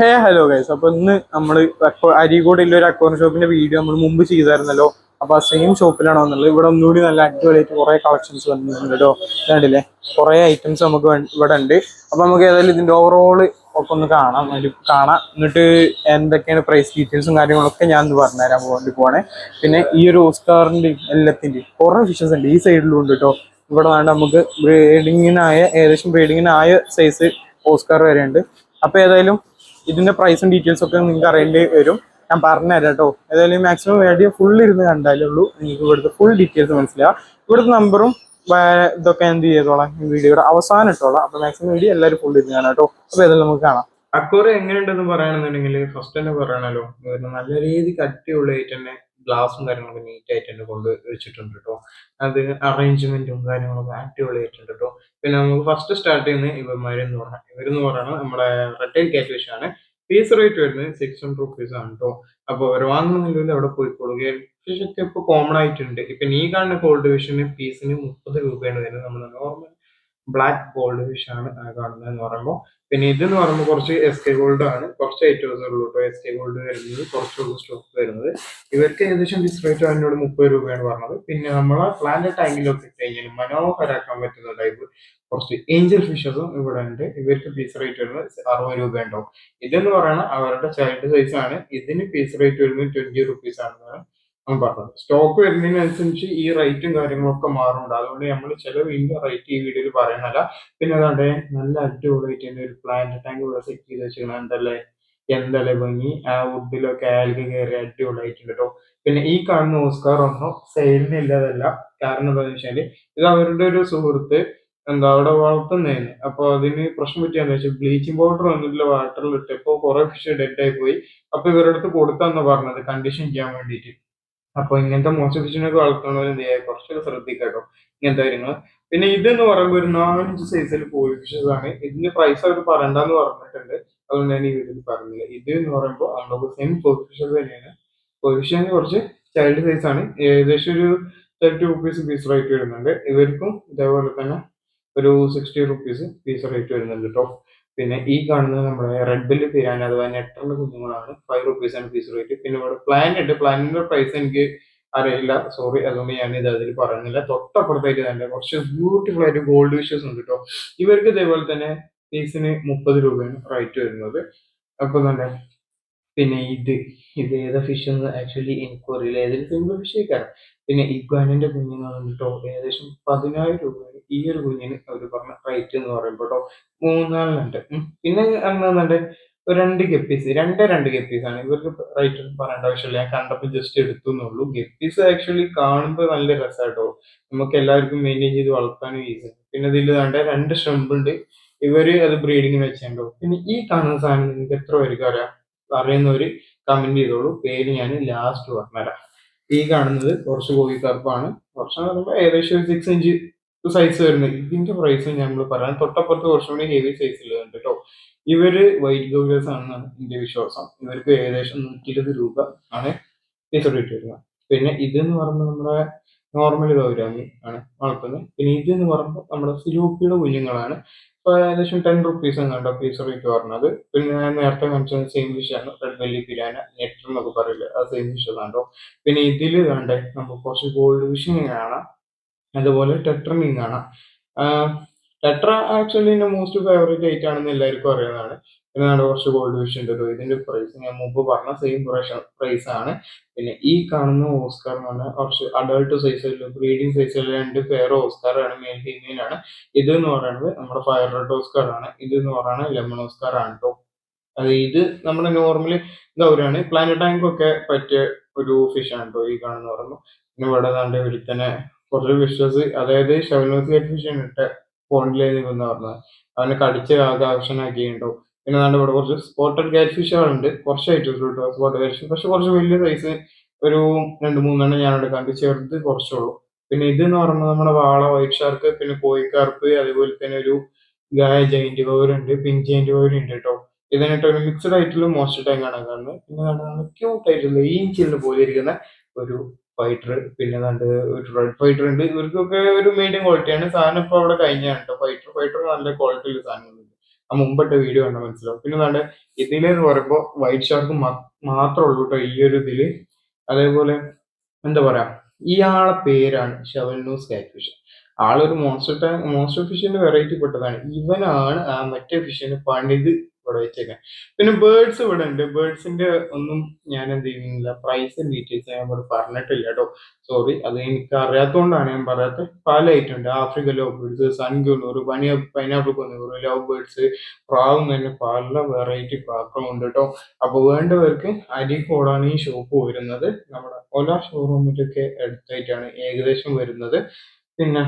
ഹേ hello guys അപ്പൊ ഇന്ന് നമ്മൾ അരീക്കോടുള്ള ഒരു അക്കൗണ്ട് ഷോപ്പിന്റെ വീഡിയോ നമ്മൾ മുമ്പ് ചെയ്തായിരുന്നല്ലോ. അപ്പൊ ആ സെയിം ഷോപ്പിലാണ് വന്നുള്ളത് ഇവിടെ ഒന്നുകൂടി നല്ല അടിപൊളിയായിട്ട് കുറെ കളക്ഷൻസ് വന്നിട്ടുണ്ട് കേട്ടോ കണ്ടില്ലേ? കുറെ ഐറ്റംസ് നമുക്ക് ഇവിടെ ഉണ്ട്. അപ്പൊ നമുക്ക് ഏതായാലും ഇതിന്റെ ഓവറോൾ ഒക്കെ ഒന്ന് കാണാം. കാണാം. എന്നിട്ട് എന്തൊക്കെയാണ് പ്രൈസ് ഡീറ്റെയിൽസും കാര്യങ്ങളൊക്കെ ഞാൻ ഒന്ന് പറഞ്ഞുതരാൻ വേണ്ടി പോവാണ്. പിന്നെ ഈ ഒരു ഓസ്കാറിന്റെയും എല്ലാത്തിന്റെയും കുറെ ഫിഷസ് ഉണ്ട്. ഈ സൈഡിലും ഉണ്ട് കേട്ടോ ഇവിടെ വേണ്ട നമുക്ക് ബ്രീഡിങ്ങിനായ ഏകദേശം ബ്രീഡിങ്ങിനായ സൈസ് ഓസ്കാർ വരെ ഉണ്ട് അപ്പൊ ഏതായാലും ഇതിന്റെ പ്രൈസും ഡീറ്റെയിൽസും ഒക്കെ നിങ്ങൾക്ക് അറിയേണ്ടി വരും. ഞാൻ പറഞ്ഞുതരാം കേട്ടോ. ഏതായാലും മാക്സിമം വീഡിയോ ഫുൾ ഇരുന്ന് കണ്ടാലേ ഉള്ളൂ. നിങ്ങൾക്ക് ഇവിടുത്തെ ഫുൾ ഡീറ്റെയിൽസ് മനസ്സിലാവും ഇവിടുത്തെ നമ്പറും ഇതൊക്കെ എന്ത് ചെയ്തോളാം. വീഡിയോയുടെ അവസാനം ഇട്ടോളാം. അപ്പൊ മാക്സിമം വീഡിയോ എല്ലാവരും ഫുൾ ഇരുന്ന് കാണാം കേട്ടോ. അപ്പൊ ഏതായാലും നമുക്ക് കാണാം. അക്കോറ് എങ്ങനെയുണ്ടെന്ന് പറയുകയാണെന്നുണ്ടെങ്കിൽ ഫസ്റ്റ് തന്നെ പറയണല്ലോ. നല്ല രീതിക്ക് അടിപൊളിയായിട്ട് തന്നെ ഗ്ലാസും കാര്യങ്ങളൊക്കെ നീറ്റ് ആയിട്ട് തന്നെ കൊണ്ട് വെച്ചിട്ടുണ്ട് കേട്ടോ. അത് അറേഞ്ച്മെന്റും കാര്യങ്ങളൊക്കെ അടിപൊളിയായിട്ടുണ്ട് കേട്ടോ. പിന്നെ നമുക്ക് ഫസ്റ്റ് സ്റ്റാർട്ട് ചെയ്യുന്നത് ഇവന്മാരെന്ന് പറഞ്ഞാൽ ഇവരെന്ന് പറയുന്നത് നമ്മുടെ റെറ്റൈൽ കാറ്റ് ആണ്. പീസ് റേറ്റ് വരുന്നത് സിക്സ് ഹൺഡ്രഡ് റുപ്പീസ് ആണ് കേട്ടോ അപ്പോൾ അവർ വാങ്ങുന്നില്ലെങ്കിൽ അവിടെ പോയി കൊടുക്കുക ഫിഷ് ഒക്കെ ഇപ്പോൾ കോമൺ ആയിട്ടുണ്ട് ഇപ്പൊ നീ കാണുന്ന കോൾഡ് ഫിഷിന് പീസിന് മുപ്പത് രൂപയാണ് വരുന്നത്. നമ്മുടെ നോർമൽ ബ്ലാക്ക് ഗോൾഡ് ഫിഷ് ആണ് കാണുന്നത് എന്ന് പറയുമ്പോൾ പിന്നെ ഇതെന്ന് പറയുമ്പോൾ കുറച്ച് എസ് കെ ഗോൾഡ് ആണ്. കുറച്ച് ഐറ്റംസ് ഉള്ളൂ കേട്ടോ. എസ് കെ ഗോൾഡ് വരുന്നത് കുറച്ചുള്ള സ്റ്റോക്ക് വരുന്നത്. ഇവർക്ക് ഏകദേശം ഡിസ് റേറ്റ് അതിനോട് മുപ്പത് രൂപയാണ് പറഞ്ഞത്. പിന്നെ നമ്മൾ പ്ലാന്റ് ടാങ്കിലൊക്കെ ഇട്ട് കഴിഞ്ഞാൽ മനോഹരാക്കാൻ പറ്റുന്ന ടൈപ്പ് കുറച്ച് ഏഞ്ചൽ ഫിഷസും ഇവിടെ ഉണ്ട്. ഇവർക്ക് പീസ് റേറ്റ് വരുന്നത് അറുപത് രൂപ ഉണ്ടാവും. ഇതെന്ന് പറയുന്നത് അവരുടെ ചൈൽഡ് സൈസ് ആണ്. ഇതിന് പീസ് റേറ്റ് വരുന്നത് ട്വന്റി റുപ്പീസ് ഞാൻ സ്റ്റോക്ക് വരുന്നതിനനുസരിച്ച് ഈ റേറ്റും കാര്യങ്ങളൊക്കെ മാറുന്നുണ്ട്. അതുകൊണ്ട് നമ്മൾ ചില വീണ്ടും റേറ്റ് ഈ വീഡിയോയിൽ പറയുന്നില്ല പിന്നെ അതാണ്ട് നല്ല അടിപൊളിയായിട്ട് തന്നെ ഒരു പ്ലാന്റ് ടാങ്ക് ഇവിടെ സെറ്റ് ചെയ്ത് വെച്ചിരിക്കണം എന്തല്ലേ ഭംഗി? ആ വുഡിലൊക്കെ ആൽഗ കയറി അടിപൊളിയായിട്ടുണ്ട് കേട്ടോ പിന്നെ ഈ കാണുന്ന ഓസ്കാർ ഒന്നും സെയിലിനില്ലതല്ല കാരണം എന്താണെന്ന് വെച്ചാൽ ഇത് അവരുടെ ഒരു സുഹൃത്ത് എന്താ അവിടെ വളർത്തുന്നതിന് അപ്പൊ അതിന് പ്രശ്നം പറ്റിയാന്ന് വെച്ചാൽ ബ്ലീച്ചിങ് പൗഡർ വന്നിട്ടുള്ള വാട്ടറിൽ ഇട്ടപ്പോ കുറെ ഫിഷ് ഡെഡ് ആയി പോയി. അപ്പൊ ഇവരുടെ അടുത്ത് കൊടുത്താന്ന് പറഞ്ഞത്. കണ്ടീഷൻ ചെയ്യാൻ വേണ്ടിയിട്ട് അപ്പൊ ഇങ്ങനത്തെ മോശം ഫിഷിനൊക്കെ വളർത്തുന്നവർ എന്ത് കുറച്ചൊക്കെ ശ്രദ്ധിക്കാട്ടോ. ഇങ്ങനത്തെ കാര്യങ്ങൾ പിന്നെ ഇതെന്ന് പറയുമ്പോൾ ഒരു നാലഞ്ച് സൈസിൽ കോഴി ഫിഷസ് ആണ്. ഇതിന്റെ പ്രൈസ് അവർ പറയണ്ടെന്ന് പറഞ്ഞിട്ടുണ്ട്. അതുകൊണ്ട് ഞാൻ ഈ വീട്ടിൽ പറഞ്ഞില്ല. ഇത് എന്ന് പറയുമ്പോൾ നമുക്ക് സെയിം കോഴി ഫിഷസ് തന്നെയാണ്. കോഴി ഫിഷ് കുറച്ച് ചൈൽഡ് സൈസ് ആണ്. ഏകദേശം ഒരു തേർട്ടി റുപ്പീസ് പീസ് റേറ്റ് വരുന്നുണ്ട്. ഇവർക്കും ഇതേപോലെ തന്നെ ഒരു സിക്സ്റ്റി റുപ്പീസ് പീസ് റേറ്റ് വരുന്നുണ്ട് കേട്ടോ പിന്നെ ഈ കാണുന്നത് നമ്മുടെ റെഡ് ബെല്ല് പിരാൻ അഥവാ നെറ്ററിന്റെ കുഞ്ഞുങ്ങളാണ്. ഫൈവ് റുപ്പീസ് ആണ് പീസ് റേറ്റ് പിന്നെ ഇവിടെ പ്ലാൻ ഉണ്ട്. പ്ലാനിന്റെ പ്രൈസ് എനിക്ക് അറിയില്ല. സോറി അതുകൊണ്ട് ഞാൻ ഇത് അതിൽ പറയുന്നില്ല. തൊട്ടപ്പുറത്തായിട്ട് തന്നെ കുറച്ച് ബ്യൂട്ടിഫുൾ ആയിട്ട് ഗോൾഡ് വിഷസ് ഉണ്ട് കേട്ടോ ഇവർക്ക് ഇതേപോലെ തന്നെ പീസിന് മുപ്പത് രൂപയാണ് റേറ്റ് വരുന്നത്. അപ്പൊ തന്നെ പിന്നെ ഇത് ഇത് ഏതാ ഫിഷ് എന്ന് ആക്ച്വലി എനിക്കറിയില്ല ഏതൊരു സിമ്പിൾ ഫിഷ് ആയിക്കാരം പിന്നെ ഇഗ്വാനിന്റെ കുഞ്ഞുങ്ങളുണ്ട് കേട്ടോ ഏകദേശം പതിനായിരം രൂപയാണ് ഈ ഒരു കുഞ്ഞിന് അവർ പറഞ്ഞ റേറ്റ് എന്ന് പറയുമ്പോൾ കേട്ടോ മൂന്നാലിനുണ്ട് പിന്നെ ഒരു രണ്ട് ഗപ്പീസ് രണ്ട് രണ്ട് ഗപ്പീസ് ആണ്. ഇവർക്ക് റൈറ്റ് പറയേണ്ട ആവശ്യമില്ല. ഞാൻ കണ്ടപ്പോൾ ജസ്റ്റ് എടുത്തു എന്നുള്ളൂ. ഗപ്പീസ് ആക്ച്വലി കാണുമ്പോൾ നല്ല രസമാട്ടോ നമുക്ക് എല്ലാവർക്കും മെയിന്റെയിൻ ചെയ്ത് വളർത്താനും ഈസി പിന്നെ ഇതിൽ വേണ്ട രണ്ട് ഷ്രമ്പ് ഉണ്ട്. ഇവർ അത് ബ്രീഡിങ്ങിന് വെച്ചിട്ടുണ്ടോ പിന്നെ ഈ കാണുന്ന സാധനം നിങ്ങൾക്ക് എത്ര പേർക്ക് അറിയാം? ഒരു കമന്റ് ചെയ്തോളൂ. പേര് ഞാൻ ലാസ്റ്റ് പറഞ്ഞുതരാം. ഈ കാണുന്നത് കുറച്ച് കോഴിക്കറുപ്പാണ് കുറച്ച് ഏകദേശം സിക്സ് ഇഞ്ച് സൈസ് വരുന്നത്. ഇതിന്റെ പ്രൈസ് നമ്മൾ പറയാൻ തൊട്ടപ്പുറത്ത് കുറച്ചും കൂടി ഹെവി സൈസിലുണ്ട് കേട്ടോ ഇവർ വൈറ്റ് ഗോഗ്ലേഴ്സ് ആണെന്നാണ് എന്റെ വിശ്വാസം. ഇവർക്ക് ഏകദേശം നൂറ്റി ഇരുപത് രൂപ ആണ് പീസ് റേറ്റ് വരുന്നത് പിന്നെ ഇത് എന്ന് പറയുമ്പോൾ നമ്മുടെ നോർമൽ ഗൗരാമി ആണ് വളർത്തുന്നത്. പിന്നെ ഇത് എന്ന് പറയുമ്പോൾ നമ്മുടെ സിലൂപ്പിയുടെ കുഞ്ഞുങ്ങളാണ്. ഇപ്പൊ ഏകദേശം ടെൻ റുപ്പീസ് എങ്ങാണ്ടോ പീസ് റേറ്റ് പറഞ്ഞത്. പിന്നെ ഞാൻ നേരത്തെ കാണിച്ചത് സെയിം ഫിഷ് ആണ്. റെഡ് വെല്ലി പിരാന നെറ്റർ എന്നൊക്കെ പറയില്ല? ആ സെയിം ഫിഷ് കേട്ടോ പിന്നെ ഇതിൽ കണ്ടേ നമുക്ക് കുറച്ച് ഗോൾഡ് ഫിഷിങ് കാണാം. അതുപോലെ ടെട്രമീൻ കാണാം. ടെട്ര ആക്ച്വലി എന്റെ മോസ്റ്റ് ഫേവറേറ്റ് ഐറ്റം ആണെന്ന് എല്ലാവർക്കും അറിയുന്നതാണ്. പിന്നെ കുറച്ച് ഗോൾഡ് ഫിഷ് ഉണ്ട് ഇതിന്റെ പ്രൈസ് ഞാൻ മുമ്പ് പറഞ്ഞ സെയിം പ്രൈസ് ആണ് പിന്നെ ഈ കാണുന്ന ഓസ്കാർ എന്ന് പറഞ്ഞാൽ കുറച്ച് അഡൾട്ട് സൈസിലുള്ള ബ്രീഡിംഗ് സൈസിലുള്ള രണ്ട് പേർ ഓസ്കാർ ആണ് മെയിൽ ഫീമെയിൽ ആണ്. ഇത് എന്ന് പറയുന്നത് നമ്മുടെ ഫയർ റെഡ് ഓസ്കാർ ആണ്. ഇത് എന്ന് പറയുന്നത് ലെമൺ ഓസ്കാർ ആണ് കേട്ടോ അത് ഇത് നമ്മുടെ നോർമലി ഗൗരാണ് പ്ലാനറ്റ് ടാങ്ക് ഒക്കെ പറ്റിയ ഒരു ഫിഷ് ആണ് കേട്ടോ ഈ കാണുന്ന പറയുമ്പോൾ പിന്നെ ഇവിടെ ദാണ്ട് ഒരുത്തനെ കുറച്ച് ഫിഷസ് അതായത് ഷവനോസ് ഫിഷ് ഇട്ട ഫോണിലേ എന്ന് പറഞ്ഞത് അവനെ കടിച്ച് ആകെ പിന്നെ നല്ല ഇവിടെ കുറച്ച് സ്പോട്ടഡ് ഗാറ്റ് ഫിഷുകളുണ്ട് കുറച്ച് ഐറ്റംസ് കിട്ടും സ്പോട്ടഡ് ഗാറ്റ് ഫിഷ് പക്ഷെ കുറച്ച് വലിയ സൈസ് ഒരു രണ്ട് മൂന്നെണ്ണം ഞാനിവിടെ കണ്ടു ചെറുത് കുറച്ചുള്ളൂ. പിന്നെ ഇത് എന്ന് പറയുന്നത് നമ്മുടെ വാള വൈറ്റ് ഷാർക്ക് പിന്നെ കോഴിക്കാർപ്പ് അതേപോലെ തന്നെ ഒരു ഗായ ജയിന്റ് പിങ്ക് ജൈന്റ് കവർ ഉണ്ട് കേട്ടോ. ഇതിനായിട്ട് ഒരു മിക്സഡ് ആയിട്ടുള്ള മോസ്റ്റ് ടൈം കാണാൻ കാണുന്നത്. പിന്നെ ക്യൂട്ട് ആയിട്ടുള്ള ഈഞ്ചിലിന് പോലെ ഇരിക്കുന്ന ഒരു ഫൈറ്റർ പിന്നെ കണ്ട് ഒരു റെഡ് ഫൈറ്റർ ഉണ്ട്. ഇവർക്കൊക്കെ ഒരു മീഡിയം ക്വാളിറ്റിയാണ് സാധനം ഇപ്പൊ അവിടെ കഴിഞ്ഞാണ് ഫൈറ്റർ ഫൈറ്റർ നല്ല ക്വാളിറ്റിയുള്ള സാധനങ്ങളുണ്ട് ആ മുമ്പത്തെ വീഡിയോ കണ്ടാൽ മനസ്സിലാവും. പിന്നെ നല്ല ഇതിലെന്ന് പറയുമ്പോൾ വൈറ്റ് ഷാർക്ക് മാത്രമേ ഉള്ളൂ കേട്ടോ ഈ ഒരു ഇതിൽ. അതേപോലെ എന്താ പറയാ ഇയാളെ പേരാണ് ഷവൽനൂസ് കാറ്റ്ഫിഷ് ആളൊരു മോൺസ്റ്റർ മോൺസ്റ്റർ ഫിഷിന്റെ വെറൈറ്റി പെട്ടതാണ്. ഇവനാണ് ആ മറ്റേ ഫിഷിന് പണിത് ഇവിടെ പിന്നെ ബേർഡ്സ് ഇവിടെ ഉണ്ട്. ബേർഡ്സിന്റെ ഒന്നും ഞാൻ എന്ത് ചെയ്യുന്നില്ല. പ്രൈസും ഡീറ്റെയിൽസ് ഞാൻ ഇവിടെ പറഞ്ഞിട്ടില്ല കേട്ടോ. സോറി അത് എനിക്ക് അറിയാത്തതുകൊണ്ടാണ് ഞാൻ പറയാത്തത് പല ഐറ്റം ഉണ്ട്. Africa love birds sun conure പനിയ pineapple conure love birds പ്രാവും തന്നെ പല വെറൈറ്റി പ്രാക്കളും ഉണ്ട് കേട്ടോ. അപ്പൊ വേണ്ടവർക്ക് അരീക്കോടാണ് ഈ ഷോപ്പ് വരുന്നത്. നമ്മുടെ ഓല ഷോറൂമിലൊക്കെ അടുത്തായിട്ടാണ് ഏകദേശം വരുന്നത്. പിന്നെ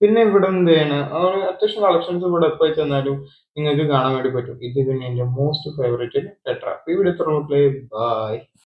പിന്നെ ഇവിടെ എന്താണ് അവിടെ അത്യാവശ്യം കളക്ഷൻസ് ഇവിടെ എപ്പോൾ ചെന്നാലും നിങ്ങൾക്ക് കാണാൻ വേണ്ടി പറ്റും. ഇത് പിന്നെ എന്റെ മോസ്റ്റ് ഫേവറേറ്റ് ടെട്ര ഇവിടെ എത്ര ബൈ